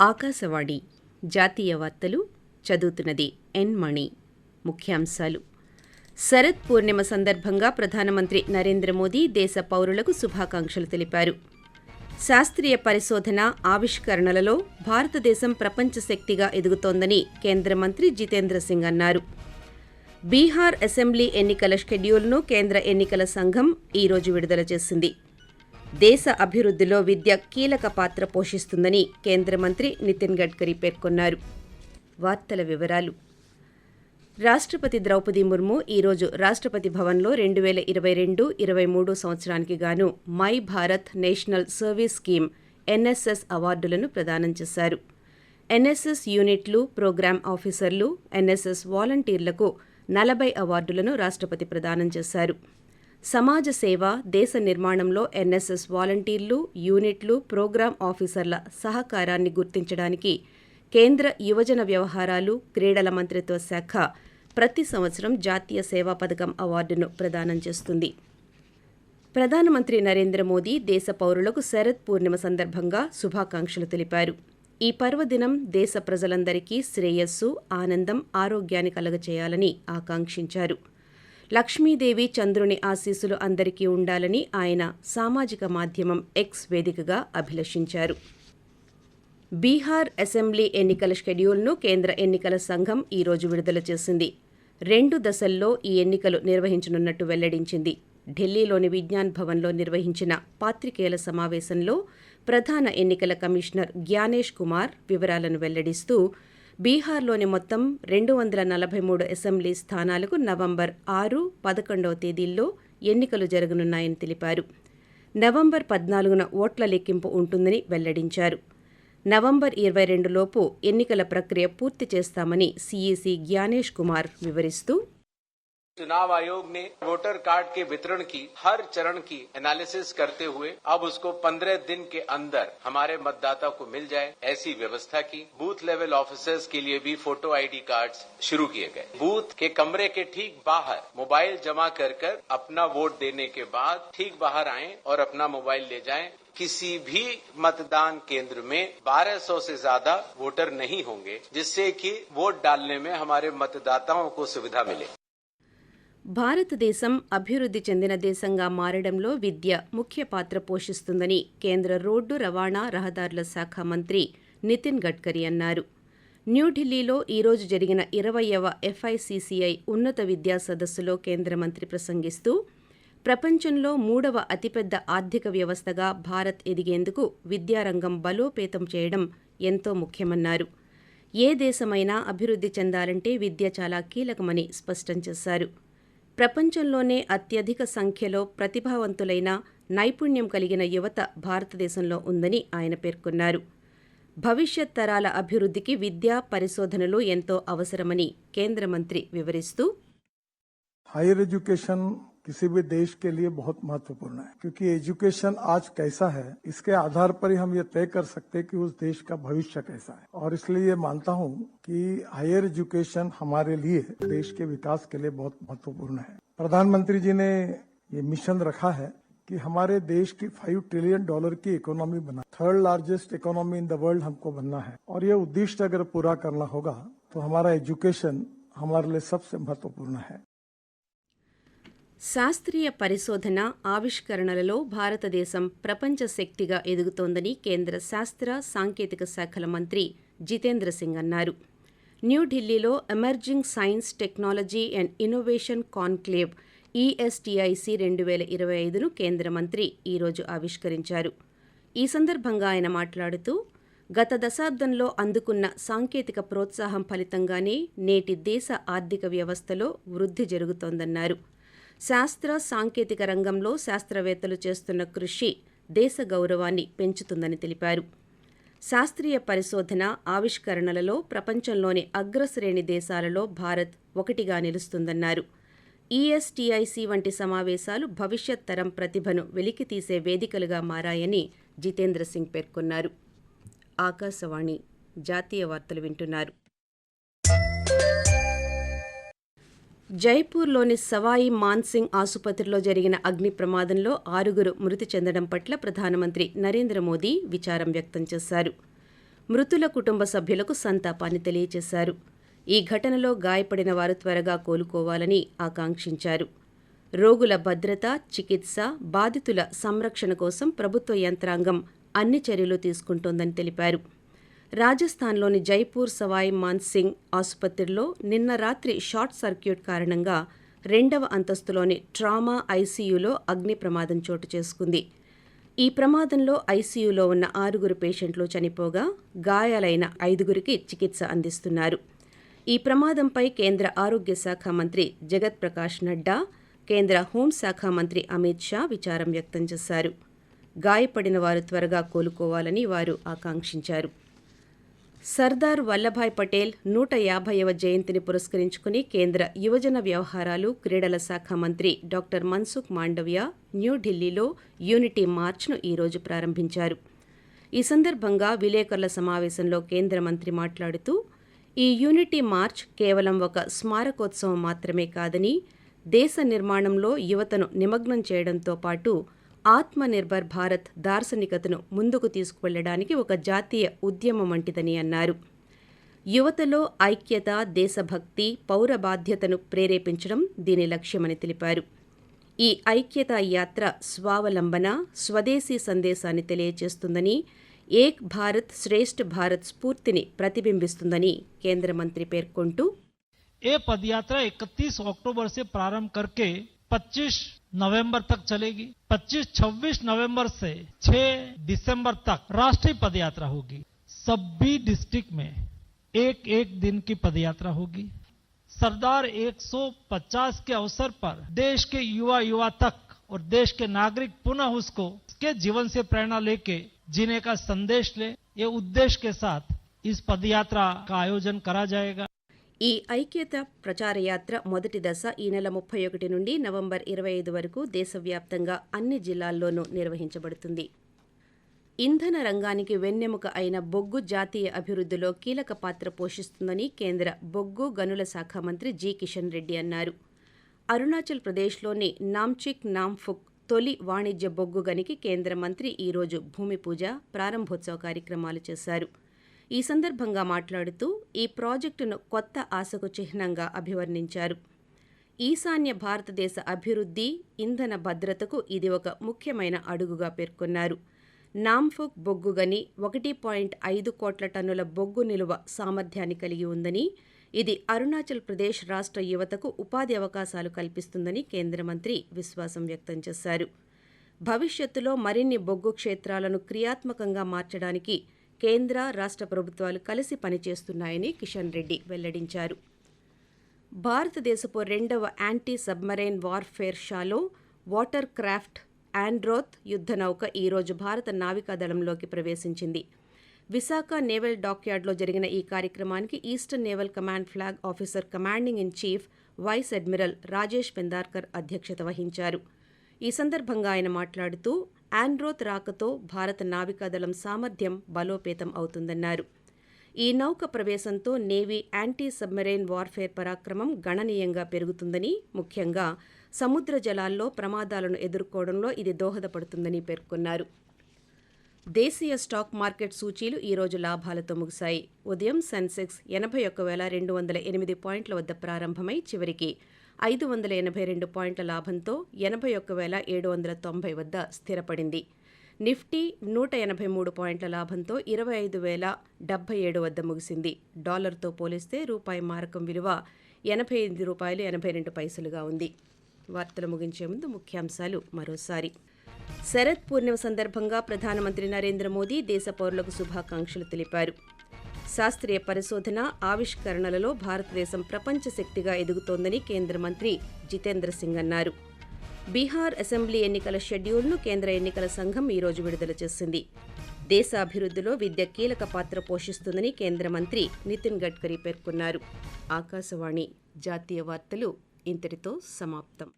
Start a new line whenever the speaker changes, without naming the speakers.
ఆకాశవాణి జాతీయ వార్తలు చదువుతున్నది ఎన్ మణి. ముఖ్యాంశాలు. శరత్ పూర్ణిమ సందర్భంగా ప్రధానమంత్రి నరేంద్ర మోదీ దేశ పౌరులకు శుభాకాంక్షలు తెలిపారు. శాస్త్రీయ పరిశోధన ఆవిష్కరణలలో భారతదేశం ప్రపంచ శక్తిగా ఎదుగుతోందని కేంద్ర మంత్రి జితేంద్ర సింగ్ అన్నారు. బీహార్ అసెంబ్లీ ఎన్నికల షెడ్యూల్ను కేంద్ర ఎన్నికల సంఘం ఈరోజు విడుదల చేసింది. దేశ అభివృద్ధిలో విద్య కీలక పాత్ర పోషిస్తుందని కేంద్ర మంత్రి నితిన్ గడ్కరీ పేర్కొన్నారు. వార్తల వివరాలు. రాష్ట్రపతి ద్రౌపది ముర్ము ఈరోజు రాష్ట్రపతి భవన్లో రెండు వేల ఇరవై రెండు ఇరవై మూడు సంవత్సరానికి గాను my Bharat national service scheme NSS అవార్డులను ప్రదానం చేశారు. ఎన్ఎస్ఎస్ యూనిట్లు ప్రోగ్రామ్ ఆఫీసర్లు ఎన్ఎస్ఎస్ వాలంటీర్లకు నలభై అవార్డులను రాష్ట్రపతి ప్రదానం చేశారు. సమాజ సేవ దేశ నిర్మాణంలో ఎన్ఎస్ఎస్ వాలంటీర్లు యూనిట్లు ప్రోగ్రాం ఆఫీసర్ల సహకారాన్ని గుర్తించడానికి కేంద్ర యువజన వ్యవహారాలు క్రీడల మంత్రిత్వ శాఖ ప్రతి సంవత్సరం జాతీయ సేవా పథకం అవార్డును ప్రదానం చేస్తుంది. ప్రధానమంత్రి నరేంద్ర మోదీ దేశ పౌరులకు శరత్ పూర్ణిమ సందర్భంగా శుభాకాంక్షలు తెలిపారు. ఈ పర్వదినం దేశ ప్రజలందరికీ శ్రేయస్సు ఆనందం ఆరోగ్యాన్ని కలగచేయాలని ఆకాంక్షించారు. లక్ష్మీదేవి చంద్రుని ఆశీస్సులు అందరికీ ఉండాలని ఆయన సామాజిక మాధ్యమం ఎక్స్ వేదికగా అభిలషించారు. బీహార్ అసెంబ్లీ ఎన్నికల షెడ్యూల్ను కేంద్ర ఎన్నికల సంఘం ఈరోజు విడుదల చేసింది. రెండు దశల్లో ఈ ఎన్నికలు నిర్వహించనున్నట్టు వెల్లడించింది. ఢిల్లీలోని విజ్ఞాన్ భవన్లో నిర్వహించిన పాత్రికేయుల సమావేశంలో ప్రధాన ఎన్నికల కమిషనర్ జ్ఞానేష్ కుమార్ వివరాలను వెల్లడిస్తూ బీహార్లోని మొత్తం రెండు వందల నలభై మూడు అసెంబ్లీ స్థానాలకు నవంబర్ ఆరు పదకొండవ తేదీల్లో ఎన్నికలు జరగనున్నాయని తెలిపారు. నవంబర్ పద్నాలుగున ఓట్ల లెక్కింపు ఉంటుందని వెల్లడించారు. నవంబర్ ఇరవై రెండులోపు ఎన్నికల ప్రక్రియ పూర్తి చేస్తామని సీఈసీ జ్ఞానేష్ కుమార్ వివరిస్తూ
चुनाव आयोग ने वोटर कार्ड के वितरण की, हर चरण की एनालिसिस करते हुए, अब उसको 15 दिन के अंदर हमारे मतदाता को मिल जाए, ऐसी व्यवस्था की। बूथ लेवल ऑफिसर्स के लिए भी फ़ोटो आईडी कार्ड्स शुरू किए गए। बूथ के कमरे के ठीक बाहर मोबाइल जमा कर कर अपना वोट देने के बाद ठीक बाहर आएँ और अपना मोबाइल ले जाएँ। किसी भी मतदान केंद्र में 1200 से ज़्यादा वोटर नहीं होंगे, जिससे कि वोट डालने में हमारे मतदाताओं को सुविधा मिले।
భారతదేశం అభివృద్ధి చెందిన దేశంగా మారడంలో విద్య ముఖ్య పాత్ర పోషిస్తుందని కేంద్ర రోడ్డు రవాణా రహదారుల శాఖ మంత్రి నితిన్ గడ్కరీ అన్నారు. న్యూఢిల్లీలో ఈరోజు జరిగిన ఇరవయవ ఎఫ్ఐసిసిఐ ఉన్నత విద్యా సదస్సులో కేంద్ర మంత్రి ప్రసంగిస్తూ ప్రపంచంలో మూడవ అతిపెద్ద ఆర్థిక వ్యవస్థగా భారత్ ఎదిగేందుకు విద్యారంగం బలోపేతం చేయడం ఎంతో ముఖ్యమన్నారు. ఏ దేశమైనా అభివృద్ధి చెందాలంటే విద్య చాలా కీలకమని స్పష్టం చేశారు. ప్రపంచంలోనే అత్యధిక సంఖ్యలో ప్రతిభావంతులైన నైపుణ్యం కలిగిన యువత భారతదేశంలో ఉందని ఆయన పేర్కొన్నారు. భవిష్యత్ తరాల అభివృద్ధికి విద్యా పరిశోధనలు ఎంతో అవసరమని కేంద్ర మంత్రి వివరిస్తూ
హైయర్ ఎడ్యుకేషన్ किसी भी देश के लिए बहुत महत्वपूर्ण है। क्योंकि एजुकेशन आज कैसा है, इसके आधार पर ही हम ये तय कर सकते हैं कि उस देश का भविष्य कैसा है। और इसलिए ये मानता हूँ कि हायर एजुकेशन हमारे लिए देश के विकास के लिए बहुत महत्वपूर्ण है। प्रधानमंत्री जी ने ये मिशन रखा है कि हमारे देश की फाइव ट्रिलियन डॉलर की इकोनॉमी बना, third largest economy in the world हमको बनना है। और ये उद्देश्य अगर पूरा करना होगा तो हमारा एजुकेशन हमारे लिए सबसे महत्वपूर्ण है।
శాస్త్రీయ పరిశోధన ఆవిష్కరణలలో భారతదేశం ప్రపంచ శక్తిగా ఎదుగుతోందని కేంద్ర శాస్త్ర సాంకేతిక శాఖల మంత్రి జితేంద్ర సింగ్ అన్నారు. న్యూఢిల్లీలో emerging science technology and innovation conclave ESTIC రెండు వేల ఇరవై ఐదును కేంద్ర మంత్రి ఈరోజు ఆవిష్కరించారు. ఈ సందర్భంగా ఆయన మాట్లాడుతూ గత దశాబ్దంలో అందుకున్న సాంకేతిక ప్రోత్సాహం ఫలితంగానే నేటి దేశ ఆర్థిక వ్యవస్థలో వృద్ధి జరుగుతోందన్నారు. శాస్త్ర సాంకేతిక రంగంలో శాస్త్రవేత్తలు చేస్తున్న కృషి దేశ గౌరవాన్ని పెంచుతుందని తెలిపారు. శాస్త్రీయ పరిశోధన ఆవిష్కరణలలో ప్రపంచంలోని అగ్రశ్రేణి దేశాలలో భారత్ ఒకటిగా నిలుస్తుందన్నారు. ఈఎస్టీఐసి వంటి సమావేశాలు భవిష్యత్ తరం ప్రతిభను వెలికితీసే వేదికలుగా మారాయని జితేంద్ర సింగ్ పేర్కొన్నారు. ఆకాశవాణి జాతీయ వార్తలు వింటున్నారు. జైపూర్లోని సవాయి మాన్సింగ్ ఆసుపత్రిలో జరిగిన అగ్ని ప్రమాదంలో ఆరుగురు మృతి చెందడం పట్ల ప్రధానమంత్రి నరేంద్ర మోదీ విచారం వ్యక్తం చేశారు. మృతుల కుటుంబ సభ్యులకు సంతాపాన్ని తెలియజేశారు. ఈ ఘటనలో గాయపడిన వారు త్వరగా కోలుకోవాలని ఆకాంక్షించారు. రోగుల భద్రత చికిత్స బాధితుల సంరక్షణ కోసం ప్రభుత్వ యంత్రాంగం అన్ని చర్యలు తీసుకుంటోందని తెలిపారు. రాజస్థాన్లోని జైపూర్ సవాయ్ మాన్సింగ్ ఆసుపత్రిలో నిన్న రాత్రి షార్ట్ సర్క్యూట్ కారణంగా రెండవ అంతస్తులోని ట్రామా ఐసీయూలో అగ్ని ప్రమాదం చోటు చేసుకుంది. ఈ ప్రమాదంలో ఐసీయూలో ఉన్న ఆరుగురు పేషెంట్లు చనిపోగా గాయాలైన ఐదుగురికి చికిత్స అందిస్తున్నారు. ఈ ప్రమాదంపై కేంద్ర ఆరోగ్య శాఖ మంత్రి జగత్ ప్రకాష్ నడ్డా కేంద్ర హోంశాఖ మంత్రి అమిత్ షా విచారం వ్యక్తం చేశారు. గాయపడిన వారు త్వరగా కోలుకోవాలని వారు ఆకాంక్షించారు. సర్దార్ వల్లభాయ్ పటేల్ నూట యాభైవ జయంతిని పురస్కరించుకుని కేంద్ర యువజన వ్యవహారాలు క్రీడల శాఖ మంత్రి డాక్టర్ మన్సుఖ్ మాండవ్య న్యూఢిల్లీలో యూనిటీ మార్చ్ను ఈరోజు ప్రారంభించారు. ఈ సందర్భంగా విలేకరుల సమావేశంలో కేంద్ర మంత్రి మాట్లాడుతూ ఈ యూనిటీ మార్చ్ కేవలం ఒక స్మారకోత్సవం మాత్రమే కాదని దేశ నిర్మాణంలో యువతను నిమగ్నం చేయడంతో పాటు ఆత్మనిర్భర్ భారత్ దార్శనికతను ముందుకు తీసుకువెళ్ళడానికి ఒక జాతీయ ఉద్యమం వంటిదని అన్నారు. యువతలో ఐక్యత దేశభక్తి పౌర బాధ్యతను ప్రేరేపించడం దీని లక్ష్యమని తెలిపారు. ఈ ఐక్యత యాత్ర స్వావలంబన స్వదేశీ సందేశాన్ని తెలియజేస్తుందని ఏక్ భారత్ శ్రేష్ఠ భారత్ స్ఫూర్తిని ప్రతిబింబిస్తుందని కేంద్ర మంత్రి పేర్కొంటూ
ఏ పదయాత్ర 31 అక్టోబర్ సే ప్రారంభ కర్కే 25 नवंबर तक चलेगी। 25-26 नवंबर से 6 दिसंबर तक राष्ट्रीय पदयात्रा होगी। सभी डिस्ट्रिक्ट में एक एक दिन की पदयात्रा होगी। सरदार 150 के अवसर पर देश के युवा युवा तक और देश के नागरिक पुनः उसको उसके जीवन से प्रेरणा लेके जीने का संदेश ले। ये उद्देश्य के साथ इस पदयात्रा का आयोजन करा जाएगा।
ఈ ఐక్యత ప్రచారయాత్ర మొదటి దశ ఈ నెల ముప్పై ఒకటి నుండి నవంబర్ ఇరవై ఐదు వరకు దేశవ్యాప్తంగా అన్ని జిల్లాల్లోనూ నిర్వహించబడుతుంది. ఇంధన రంగానికి వెన్నెముక అయిన బొగ్గు జాతీయ అభివృద్ధిలో కీలక పాత్ర పోషిస్తుందని కేంద్ర బొగ్గు గనుల శాఖ మంత్రి జి కిషన్ రెడ్డి అన్నారు. అరుణాచల్ ప్రదేశ్లోని నామ్చిక్ నామ్ఫుక్ తొలి వాణిజ్య బొగ్గు గనికి కేంద్ర మంత్రి ఈరోజు భూమి పూజ ప్రారంభోత్సవ కార్యక్రమాలు చేశారు. ఈ సందర్భంగా మాట్లాడుతూ ఈ ప్రాజెక్టును కొత్త ఆశకు చిహ్నంగా అభివర్ణించారు. ఈశాన్య భారతదేశ అభివృద్ధి ఇంధన భద్రతకు ఇది ఒక ముఖ్యమైన అడుగుగా పేర్కొన్నారు. నామ్ఫుక్ బొగ్గు గని ఒకటి పాయింట్ ఐదు కోట్ల టన్నుల బొగ్గు నిలువ సామర్థ్యాన్ని కలిగి ఉందని ఇది అరుణాచల్ ప్రదేశ్ రాష్ట్ర యువతకు ఉపాధి అవకాశాలు కల్పిస్తుందని కేంద్ర మంత్రి విశ్వాసం వ్యక్తం చేశారు. భవిష్యత్తులో మరిన్ని బొగ్గు క్షేత్రాలను క్రియాత్మకంగా మార్చడానికి కేంద్ర రాష్ట్ర ప్రభుత్వాలు కలిసి పనిచేస్తున్నాయని కిషన్ రెడ్డి వెల్లడించారు. భారతదేశపు రెండవ anti submarine warfare shallow water craft Androth యుద్ధ నౌక ఈరోజు భారత నావికాదళంలోకి ప్రవేశించింది. విశాఖ నేవల్ డాక్యార్డ్లో జరిగిన ఈ కార్యక్రమానికి eastern naval command flag officer commanding in chief vice admiral Rajesh Pendharkar అధ్యక్షత వహించారు. ఈ సందర్భంగా ఆయన మాట్లాడుతూ ఆండ్రోత్ రాకతో భారత నావికాదళం సామర్థ్యం బలోపేతం అవుతుందన్నారు. ఈ నౌక ప్రవేశంతో నేవీ యాంటీ సబ్మెరైన్ వార్ఫేర్ పరాక్రమం గణనీయంగా పెరుగుతుందని ముఖ్యంగా సముద్ర జలాల్లో ప్రమాదాలను ఎదుర్కోవడంలో ఇది దోహదపడుతుందని పేర్కొన్నారు. దేశీయ స్టాక్ మార్కెట్ సూచీలు ఈరోజు లాభాలతో ముగిశాయి. ఉదయం సెన్సెక్స్ ఎనభై ఒక్క వేల రెండు వందల ఎనిమిది పాయింట్ల వద్ద ప్రారంభమై చివరికి ఐదు వందల ఎనభై రెండు పాయింట్ల లాభంతో ఎనభై ఒక్క వేల ఏడు వందల తొంభై వద్ద స్థిరపడింది. నిఫ్టీ నూట ఎనభై మూడు పాయింట్ల లాభంతో ఇరవై ఐదు వేల డెబ్బై ఏడు వద్ద ముగిసింది. డాలర్తో పోలిస్తే రూపాయి మారకం విలువ ఎనభై ఎనిమిది రూపాయలు ఎనభై రెండు పైసలుగా ఉంది. వార్తలు ముగించే ముందు ముఖ్యాంశాలు మరోసారి. శరత్ పూర్ణిమ సందర్భంగా ప్రధానమంత్రి నరేంద్ర మోదీ దేశ పౌరులకు శుభాకాంక్షలు తెలిపారు. శాస్త్రీయ పరిశోధన ఆవిష్కరణలలో భారతదేశం ప్రపంచ శక్తిగా ఎదుగుతోందని కేంద్ర మంత్రి జితేంద్ర సింగ్ అన్నారు. బీహార్ అసెంబ్లీ ఎన్నికల షెడ్యూల్ను కేంద్ర ఎన్నికల సంఘం ఈరోజు విడుదల చేసింది. దేశ అభివృద్ధిలో విద్య కీలక పాత్ర పోషిస్తుందని కేంద్ర మంత్రి నితిన్ గడ్కరీ పేర్కొన్నారు. ఆకాశవాణి జాతీయ వార్తలు ఇంతటితో సమాప్తం.